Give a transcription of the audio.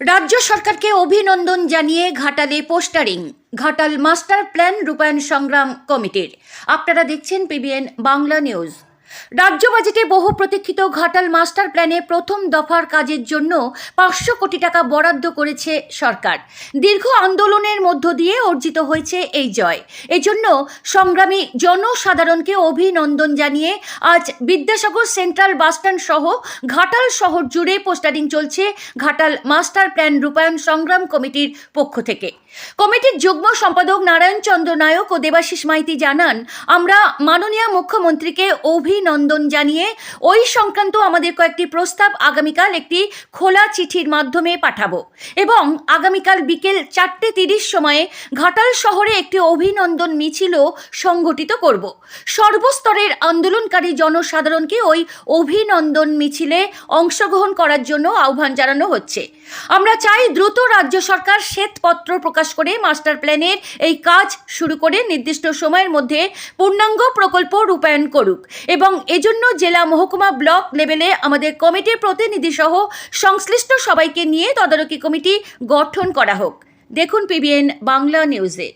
রাজ্য সরকারকে অভিনন্দন জানিয়ে ঘাটালে পোস্টারিং, ঘাটাল মাস্টার প্ল্যান রূপায়ণ সংগ্রাম কমিটির। আপনারা দেখছেন পিবিএন বাংলা নিউজ। রাজ্য বাজেটে বহু প্রতীক্ষিত ঘাটাল মাস্টার প্ল্যানে প্রথম দফার কাজের জন্য পাঁচশো কোটি টাকা বরাদ্দ করেছে সরকার। দীর্ঘ আন্দোলনের মধ্য দিয়ে অর্জিত হয়েছে এই জয়। এজন্য সংগ্রামী জনসাধারণকে অভিনন্দন জানিয়ে আজ বিদ্যাসাগর সেন্ট্রাল বাসস্ট্যান্ড সহ ঘাটাল শহর জুড়ে পোস্টারিং চলছে ঘাটাল মাস্টার প্ল্যান রূপায়ণ সংগ্রাম কমিটির পক্ষ থেকে। কমিটির যুগ্ম সম্পাদক নারায়ণ চন্দ্র নায়ক ও দেবাশিস মাইতি জানান, আমরা মাননীয় মুখ্যমন্ত্রীকে অভিনন্দন জানিয়ে ওই সংক্রান্ত আমাদের কয়েকটি প্রস্তাব আগামীকাল একটি খোলা চিঠির মাধ্যমে পাঠাবো। এবং আগামীকাল বিকেল চারটে তিরিশ সময়ে ঘাটাল শহরে একটি অভিনন্দন মিছিলও সংগঠিত করব। সর্বস্তরের আন্দোলনকারী জনসাধারণকে ওই অভিনন্দন মিছিলে অংশগ্রহণ করার জন্য আহ্বান জানানো হচ্ছে। আমরা চাই দ্রুত রাজ্য সরকার শ্বেতপত্র প্রকাশ করে মাস্টার প্ল্যানের এই কাজ শুরু করে নির্দিষ্ট সময়ের মধ্যে পূর্ণাঙ্গ প্রকল্প রূপায়ণ করুক। এবং এজন্য জেলা মহকুমা ব্লক লেভেলে আমাদের কমিটির প্রতিনিধি সহ সংশ্লিষ্ট সবাইকে নিয়ে তদারকি কমিটি গঠন করা হোক। দেখুন পিবিএন বাংলা নিউজে।